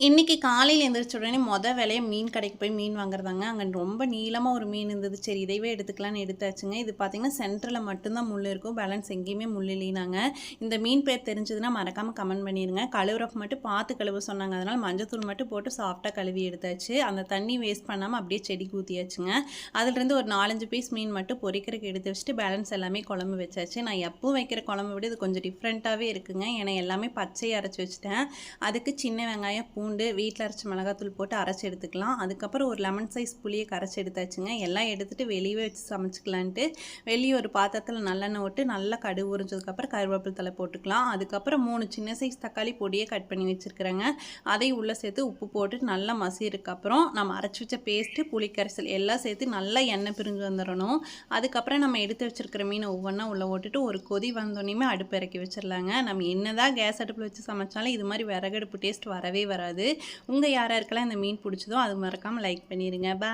இன்றைக்கி காலையில் எழுந்திரிச்ச உடனே மொதல் வேலையை மீன் கடைக்கு போய் மீன் வாங்குறதாங்க. அங்கே ரொம்ப நீளமாக ஒரு மீன் இருந்தது. சரி இதைவே எடுத்துக்கலான்னு எடுத்தாச்சுங்க. இது பார்த்திங்கன்னா சென்டரில் மட்டும்தான் முள் இருக்கும். பேலன்ஸ் எங்கேயுமே முள் இல்லைனாங்க. இந்த மீன் பேர் தெரிஞ்சதுன்னா மறக்காமல் கமெண்ட் பண்ணிடுங்க கழுவுறப்ப மட்டும் பார்த்து கழுவ சொன்னாங்க. அதனால் மஞ்சத்தூள் மட்டும் போட்டு சாஃப்டாக கழுவி எடுத்தாச்சு. அந்த தண்ணி வேஸ்ட் பண்ணாமல் அப்படியே செடி ஊற்றியாச்சுங்க அதுலேருந்து ஒரு நாலஞ்சு பீஸ் மீன் மட்டும் பொரிக்கிறதுக்கு எடுத்து வச்சுட்டு பேலன்ஸ் எல்லாமே குழம்பு வச்சாச்சு. நான் எப்பவும் வைக்கிற குழம்பு விட இது கொஞ்சம் டிஃப்ரெண்ட்டாகவே இருக்குங்க. ஏன்னா எல்லாமே பச்சையை அரைச்சி வச்சுட்டேன். அதுக்கு சின்ன வெங்காயம் பூண்டு வீட்டில் அரைச்ச மிளகாத்தூள் போட்டு அரைச்சி எடுத்துக்கலாம். அதுக்கப்புறம் ஒரு லெமன் சைஸ் புளியை கரைச்சி எடுத்தாச்சுங்க. எல்லாம் எடுத்துகிட்டு வெளியே வச்சு சமைச்சிக்கலான்ட்டு வெளியே ஒரு பாத்திரத்தில் நல்லெண்ணெய் விட்டு நல்லா கடுகு உறிஞ்சதுக்கப்புறம் கருவேப்பிலை தலை போட்டுக்கலாம். அதுக்கப்புறம் மூணு சின்ன சைஸ் தக்காளி பொடியை கட் பண்ணி வச்சுருக்கிறேங்க. அதையும் உள்ளே சேர்த்து உப்பு போட்டு நல்லா மசிறதுக்கப்புறம் நம்ம அரைச்சி வச்ச பேஸ்ட்டு புளி கரைசல் எல்லாம் சேர்த்து நல்லா எண்ணெய் பிரிஞ்சு வந்துடணும். அதுக்கப்புறம் நம்ம எடுத்து வச்சுருக்கிற மீனை ஒவ்வொன்றா உள்ளே ஓட்டுட்டு ஒரு கொதி வந்தோடனே அடுப்பு இறக்கி வச்சிடலாங்க நம்ம என்னதான் கேஸ் அடுப்பில் வச்சு சமைச்சாலும் இது மாதிரி விறகடுப்பு டேஸ்ட் வரவே வராது. உங்கள் யார் யாருக்கெல்லாம் இந்த மீன் பிடிச்சதோ அது மறக்காமல் லைக் பண்ணிடுங்க பாய்